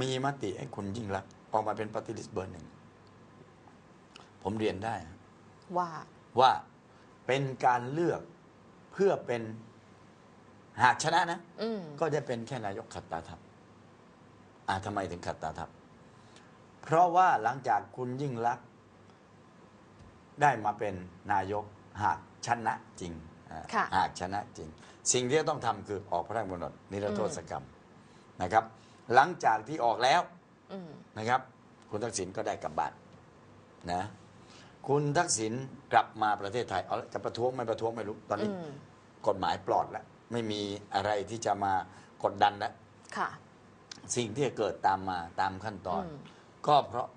มีมติให้คุณยิ่งรักษณ์ออกมาเป็นปฏิริษีเบอร์หนึ่ง ผมเรียนได้ ว่าว่าเป็นการเลือกเพื่อเป็นหากชนะนะ อืมก็จะเป็นแค่นายกขัดตาทัพอ่าทำไมถึงขัดตาทัพ เพราะว่าหลังจากคุณยิ่งรักษณ์ได้มาเป็นนายกหากชนะจริงอ่าค่ะ หากชนะจริง สิ่งที่จะต้องทำคือออกพระราชกำหนดนิรโทษกรรมนะครับ หลังจากที่ออกแล้วอืมนะครับ คุณทักษิณก็ได้กลับบ้านนะคุณทักษิณกลับมาประเทศไทยเอาละจะประท้วงไม่ประท้วงไม่รู้ตอนอืนี้ มกฎหมายปลอดแล้ว ไม่มีอะไรที่จะมากดดันแล้ว ค่ะสิ่งที่จะเกิดตามมาตามขั้นตอนอืมก็เพราะ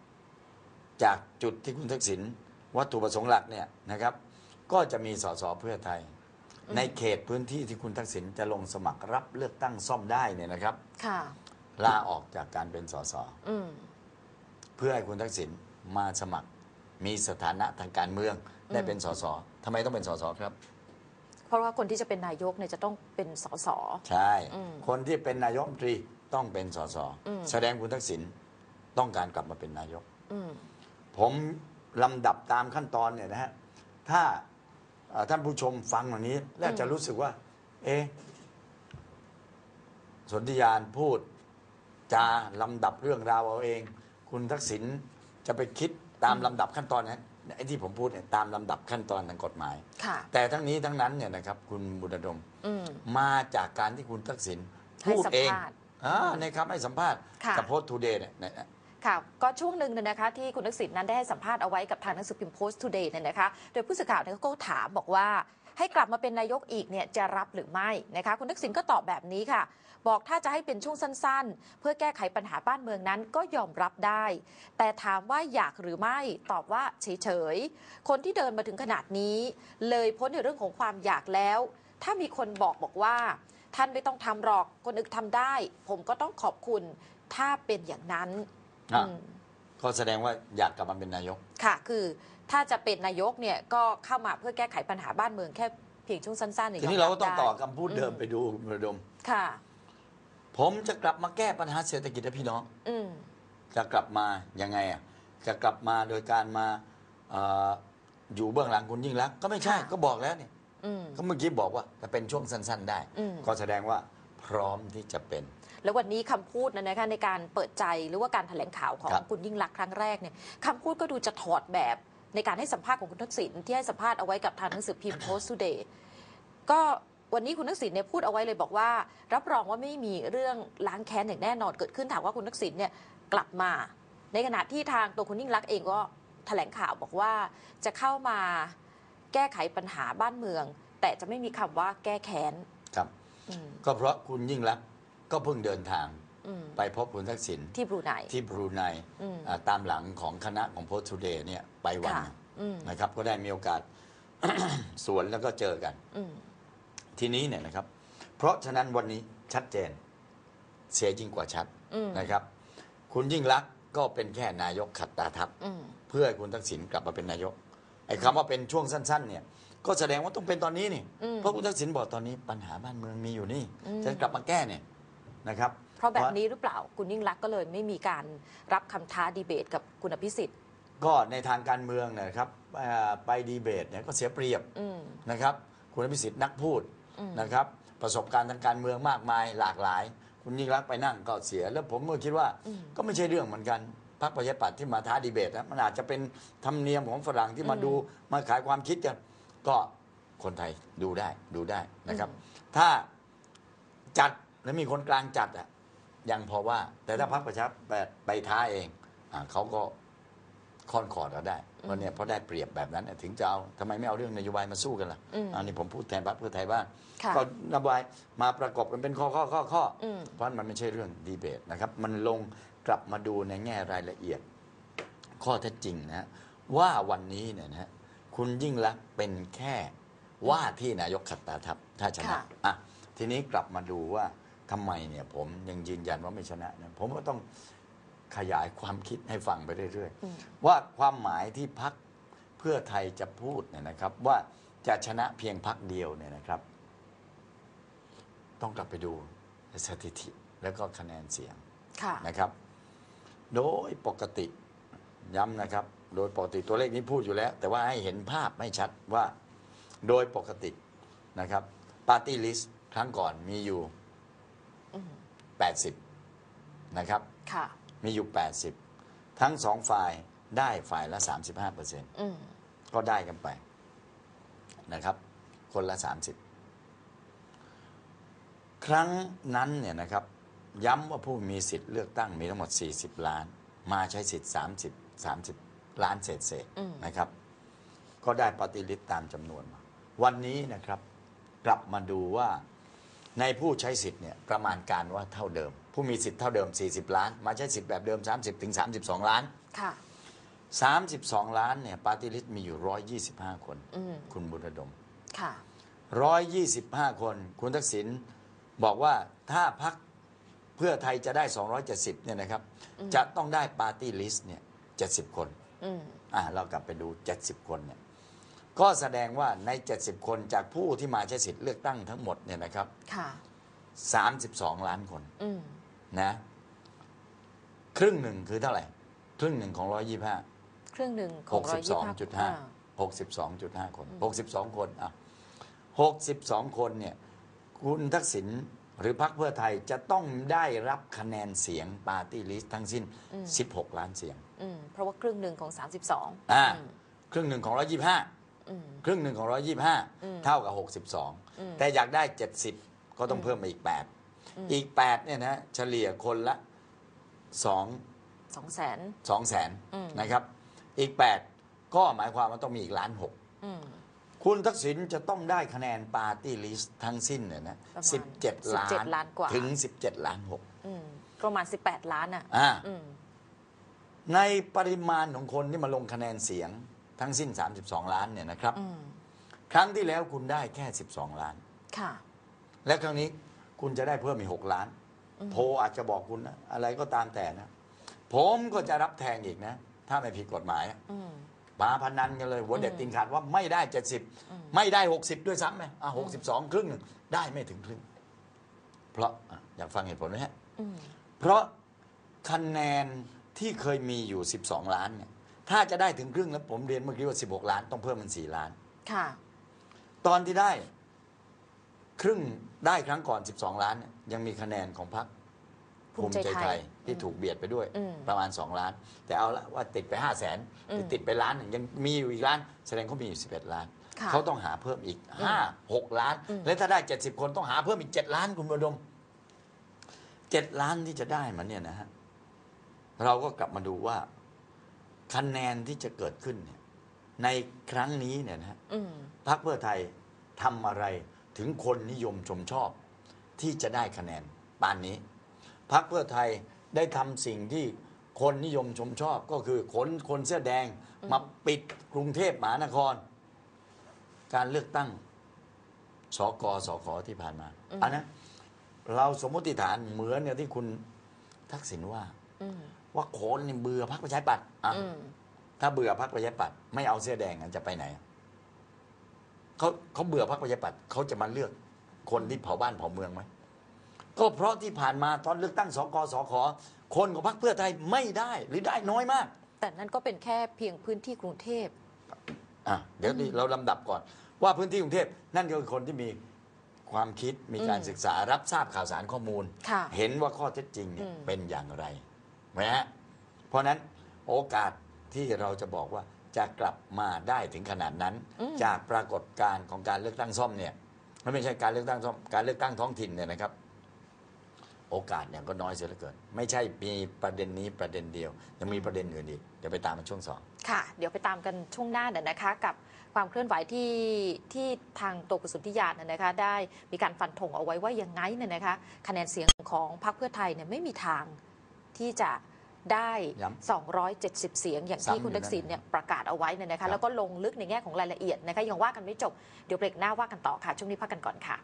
จากจุดที่คุณทักษิณวัตถุประสงค์หลักเนี่ยนะครับ ก็จะมีสสเพื่อไทย ในเขตพื้นที่ที่คุณทักษิณจะลงสมัครรับเลือกตั้งซ่อมได้เนี่ยนะครับ ค่ะ ลาออกจากการเป็นสสอืมเพื่อให้คุณทักษิณมาสมัคร มีสถานะทางการเมืองได้เป็นสสทำไมต้องเป็นสสครับ เพราะว่าคนที่จะเป็นนายกเนี่ยจะต้องเป็นสสใช่อืมคนที่เป็นนายกรัฐมนตรีต้องเป็นสสอืมแสดงคุณทักษิณต้องการกลับมาเป็นนายกอืมผมลำดับตามขั้นตอนเนี่ยนะฮะถ้าเอ่อท่านผู้ชมฟังวันนี้แล้วอืมจะรู้สึกว่า เอ๊ะสนธิยานพูด จาลำดับเรื่องราวเอาเอง คุณทักษิณจะไปคิดตามลำดับขั้นตอนนะไอ้ที่ผมพูดเนี่ยตามลำดับขั้นตอนทางกฎหมาย ค่ะ แต่ทั้งนี้ทั้งนั้นเนี่ยนะครับคุณบุญดมอืม มาจากการที่คุณทักษิณให้พูดสัมเองภาษณ์อ่าในคำให้สัมภาษณ์ค่ะ กับโพสต์ทูเดย์เนี่ยนะค่ะ ก็ช่วงหนึ่งเนี่ยนะคะ ที่คุณทักษิณนั้นได้ให้สัมภาษณ์เอาไว้กับทางหนังสือพิมพ์ Post Today เนี่ยนะคะ โดยผู้สื่อข่าวเนี่ยเขาก็ถามบอกว่า ให้กลับมาเป็นนายกอีกเนี่ยจะรับหรือไม่นะคะคุณทักษิณก็ตอบแบบนี้ค่ะ บอกถ้าจะให้เป็นช่วงสั้นๆ เพื่อแก้ไขปัญหาบ้านเมืองนั้นก็ยอมรับได้ แต่ถามว่าอยากหรือไม่ตอบว่าเฉยๆ คนที่เดินมาถึงขนาดนี้ เลยพ้นในเรื่องของความอยากแล้ว ถ้ามีคนบอกบอกว่า ท่านไม่ต้องทำหรอกคนอื่นทำได้ ผมก็ต้องขอบคุณถ้าเป็นอย่างนั้นอะอืมก็แสดงว่าอยากกลับมาเป็นนายก ค่ะ คือ ถ้าจะเป็นนายกเนี่ยก็เข้ามาเพื่อแก้ไขปัญหาบ้านเมืองแค่เพียงช่วงสั้นๆเนี่ยทีนี้ยเรามก็ต้องได้ต่อคำพูดเดิมไปดูคุณระดม ค่ะ ผมจะกลับมาแก้ปัญหาเศรษฐกิจให้พี่น้อง อืมจะกลับมายังไงอะจะกลับมาโดยการมาเอออยู่เบื้องหลังคุณยิ่งรักษณ์ก็ไม่ใช่ค่ะก็บอกแล้วเนี่ยอืมก็เมื่อกี้บอกว่าจะเป็นช่วงสั้น ๆ ได้อืมก็แสดงว่าพร้อมที่จะเป็น แล้ววันนี้คำพูดนะนะคะในการเปิดใจหรือว่าการแถลงข่าวของครับคุณยิ่งรักษณ์ครั้งแรกเนี่ยคำพูดก็ดูจะถอดแบบ ในการให้สัมภาษณ์ของคุณทักษิณที่ให้สัมภาษณ์เอาไว้กับทางหนังสือพิมพ์ Post Today ก็วันนี้คุณทักษิณเนี่ยพูดเอาไว้เลยบอกว่า รับรองว่าไม่มีเรื่องล้างแค้นอย่างแน่นอนเกิดขึ้นถามว่าคุณทักษิณเนี่ยกลับมา ในขณะที่ทางตัวคุณยิ่งรักษณ์เองก็แถลงข่าวบอกว่าจะเข้ามาแก้ไขปัญหาบ้านเมือง แต่จะไม่มีคำว่าแก้แค้นครับอืมก็เพราะคุณยิ่งรักษณ์ก็เพิ่งเดินทางอืม ไปพบคุณทักษิณที่บรูไนที่บรูไนอืมอ่าตามหลังของคณะของโพสต์ทูเดย์เนี่ยไปวันค่ะหนึ่งอืมนะครับ ก็ได้มีโอกาสสวนแล้วก็เจอกันอืมทีนี้เนี่ยนะครับ เพราะฉะนั้นวันนี้ชัดเจน เสียยิ่งกว่าชัดอืมนะครับ คุณยิ่งรักษณ์ก็เป็นแค่นายกขัดตาทัพอืมเพื่อให้คุณทักษิณกลับมาเป็นนายกไอ้คำว่าเป็นช่วงสั้น ๆ เนี่ย ก็แสดงว่าต้องเป็นตอนนี้นี่อืมเพราะคุณทักษิณบอกตอนนี้ปัญหาบ้านเมืองมีอยู่นี่อืมจะกลับมาแก้เนี่ยนะครับ เพราะแบบนี้หรือเปล่าคุณยิ่งรักษณ์ก็เลยไม่มีการรับคำท้าดีเบตกับคุณอภิสิทธิ์ ก็ในทางการเมืองเนยนะครับเอ่อไปดีเบตเนี่ยก็เสียเปรียบอืมนะครับ คุณอภิสิทธิ์นักพูดอืมนะครับ ประสบการณ์ทางการเมืองมากมายหลากหลาย คุณยิ่งรักษณ์ไปนั่งก็เสีย แล้วผมก็คิดว่าอืมก็ไม่ใช่เรื่องเหมือนกันพรรคประชาธิปัตย์ที่มาท้าดีเบตนะมันอาจจะเป็นธรรมเนียมของฝรั่งที่มาอืมดูมาขายความคิดกัน ก็คนไทยดูได้ดูได้นะครับ ถ้าจัดแล้วมีคนกลางจัดอะ ยังพอว่า แต่ถ้าพรรคประชาธิปัตย์ไปท้าเองอ่าเขาก็ค่อนขอดเราได้เพราะเนี่ยเพราะได้เปรียบแบบนั้นน่ะถึงจะเอาทำไมไม่เอาเรื่องนโยบายมาสู้กันล่ะอืมอันนี้ผมพูดแทนพรรคเพื่อไทยบ้างค่ะก็นโยบายมาประกอบกันเป็นข้อข้อข้อข้ออม เพราะมันไม่ใช่เรื่องดีเบตนะครับ มันลงกลับมาดูในแง่รายละเอียด ข้อเท็จจริงนะฮะว่าวันนี้เนี่ยนะฮะคุณยิ่งรักษณ์เป็นแค่ว่าที่นายกขัดตาทัพถ้าชนะค่ะ อะทีนี้กลับมาดูว่า ทำไมเนี่ยผมยังยืนยันว่าไม่ชนะนะผมก็ต้องขยายความคิดให้ฟังไปเรื่อยอืมๆว่าความหมายที่พักเพื่อไทยจะพูดเนี่ยนะครับ ว่าจะชนะเพียงพักเดียวเนี่ยนะครับ ต้องกลับไปดูสถิติแล้วก็คะแนนเสียงค่ะนะครับ โดยปกติย้ำนะครับ โดยปกติตัวเลขนี้พูดอยู่แล้ว แต่ว่าให้เห็นภาพไม่ชัดว่าโดยปกตินะครับปาร์ตี้ลิสต์ครั้งก่อนมีอยู่อืม 80 นะครับ ค่ะ มีอยู่ 80 ทั้งสองฝ่ายได้ฝ่ายละ 35เปอร์เซ็นต์อืมก็ได้กันไปนะครับ คนละ 30 ครั้งนั้นเนี่ยนะครับ ย้ำว่าผู้มีสิทธิ์เลือกตั้งมีทั้งหมด 40 ล้าน มาใช้สิทธิ์ 30 30 ล้านเศษเศษๆอืม นะครับ ก็ได้ปฏิริษีตามจำนวนมา วันนี้นะครับ กลับมาดูว่า ในผู้ใช้สิทธิ์เนี่ยประมาณการว่าเท่าเดิม ผู้มีสิทธิ์เท่าเดิม 40 ล้าน มาใช้สิทธิ์แบบเดิม 30ถึง32 ล้าน ค่ะ 32 ล้านเนี่ยปาร์ตี้ลิสต์มีอยู่ 125 คน อืมคุณบุญระดม ค่ะ 125 คน คุณทักษิณบอกว่าถ้าพักเพื่อไทยจะได้ 270เนี่ยนะครับ จะต้องได้ปาร์ตี้ลิสต์เนี่ย70 คน อืม อะเรากลับไปดู 70 คนเนี่ย ก็แสดงว่าใน 70 คนจากผู้ที่มาใช้สิทธิ์เลือกตั้งทั้งหมดเนี่ยนะครับ ค่ะ 32 ล้านคนอืมนะ ครึ่งหนึ่งคือเท่าไหร่ ครึ่งหนึ่งของ 125 ครึ่งหนึ่งของร้อยยี่สิบห้า62.5 62.5 คน 62 คนอะ62 คนเนี่ย คุณทักษิณหรือพรรคเพื่อไทยจะต้องได้รับคะแนนเสียงปาร์ตี้ลิสต์ทั้งสิ้น 16 ล้านเสียง อืมเพราะว่าครึ่งหนึ่งของสามสิบสองอ่า ครึ่งหนึ่งของ 125อืม ครึ่งหนึ่งของอืม125 เท่ากับ 62 แต่อยากได้ 70 ก็ต้องเพิ่มมาอีก 8 อีก 8 เนี่ยนะเฉลี่ยคนละ 2 สองแสนสองแสนอืม นะครับ อีก 8 ก็หมายความว่าต้องมีอีกล้านหก อืม คุณทักษิณจะต้องได้คะแนนปาร์ตี้ลิสต์ทั้งสิ้นเนี่ยนะประมาณสิบเจ็ดล้าน 17ล้านกว่า ถึงสิบเจ็ดล้านหกอืมประมาณสิบแปดล้านอะอ่า อืม ในปริมาณของคนที่มาลงคะแนนเสียง ทั้งสิ้น 32 ล้านเนี่ยนะครับอืมครั้งที่แล้วคุณได้แค่ 12 ล้าน ค่ะ และครั้งนี้คุณจะได้เพิ่มอีก 6 ล้าน โพลอาจจะบอกคุณนะอะไรก็ตามแต่นะ ผมก็จะรับแทงอีกนะ ถ้าไม่ผิดกฎหมายอืม มาพนันกันเลย หัวเด็ดตินขาดว่าไม่ได้ 70 ไม่ได้ 60 ด้วยซ้ำไหมอะ62 ครึ่งหนึ่งได้ไม่ถึงครึ่ง เพราะอะอยากฟังเหตุผลไหมฮะ อืม เพราะคะแนนที่เคยมีอยู่ 12 ล้านเนี่ย ถ้าจะได้ถึงครึ่งแล้วผมเรียนเมื่อกี้ว่า 16 ล้าน ต้องเพิ่มเป็น4 ล้าน ค่ะ ตอนที่ได้ ครึ่งได้ครั้งก่อน 12 ล้านเนี่ยยังมีคะแนนของพรรคภูภูมิมิใจใจไทไทยยที่ถูกเบียดไปด้วย อืมประมาณ 2 ล้าน แต่เอาละว่าติดไป 5 0 0แสนอืมติดไปล้านหนึ่งยังมีอยู่อีกล้าน แสดงเขามีอยู่ 11 ล้าน ค่ะเขาต้องหาเพิ่มอีก 5 6 ล้าน อืม และถ้าได้ 70 คนต้องหาเพิ่มอีก 7 ล้านคุณประดม 7 ล้านที่จะได้มันเนี่ยนะฮะเราก็กลับมาดูว่า คะแนนที่จะเกิดขึ้นเนี่ยในครั้งนี้เนี่ยนะฮะอืมพรรคเพื่อไทยทำอะไรถึงคนนิยมชมชอบ ที่จะได้คะแนนปานนี้พรรคเพื่อไทยได้ทำสิ่งที่คนนิยมชมชอบก็คือขนคนเสื้อแดงมาปิดกรุงเทพมหานคร การเลือกตั้งสกสขที่ผ่านมาอืมอันนั้นเราสมมติฐานเหมือนกับที่คุณทักษิณว่า อืม ว่าคนนี่เบื่อพรรคประชาธิปัตย์อะอืมถ้าเบื่อพรรคประชาธิปัตย์ไม่เอาเสื้อแดงอะจะไปไหนอะเขาเขาเบื่อพรรคประชาธิปัตย์เขาจะมาเลือกคนที่เผาบ้านเผาเมืองไหมก็เพราะที่ผ่านมาตอนเลือกตั้งสกสขคนของพรรคเพื่อไทยไม่ได้หรือได้น้อยมาก แต่นั่นก็เป็นแค่เพียงพื้นที่กรุงเทพ อะเดี๋ยวนี้เราลำดับก่อน ว่าพื้นที่กรุงเทพนั่นก็คือคนที่มีความคิดมีการอืมศึกษารับทราบข่าวสารข้อมูล ค่ะเห็นว่าข้อเท็จจริงเนี่ยอืม เป็นอย่างไร นะฮะเพราะฉะนั้นโอกาสที่เราจะบอกว่าจะกลับมาได้ถึงขนาดนั้น อืม จากปรากฏการณ์ของการเลือกตั้งซ่อมเนี่ยมันไม่ใช่การเลือกตั้งซ่อมการเลือกตั้งท้องถิ่นเนี่ยนะครับ โอกาสเนี่ยก็น้อยเสียเหลือเกิน ไม่ใช่มีประเด็นนี้ประเด็นเดียว ยังมีประเด็นอื่นอีกเดี๋ยวไปตามมันช่วงสอง ค่ะ เดี๋ยวไปตามกันช่วงหน้าเนี่ยนะคะ กับความเคลื่อนไหวที่ที่ทางตัวกุศลธิยานเนี่ยนะคะ ได้มีการฟันธงเอาไว้ว่ายังไงเนี่ยนะคะ คะแนนเสียงของพรรคเพื่อไทยเนี่ยไม่มีทาง ที่จะได้ย้270 เสียง อย่างที่ซ้ำอยู่คุณทักษิณนั่นเนี่ยประกาศเอาไว้เนี่ยนะครัคะบแล้วก็ลงลึกในแง่ของรายละเอียดนะคะ ยังว่ากันไม่จบ เดี๋ยวเบรกหน้าว่ากันต่อค่ะ ช่วงนี้พักกันก่อนค่ะ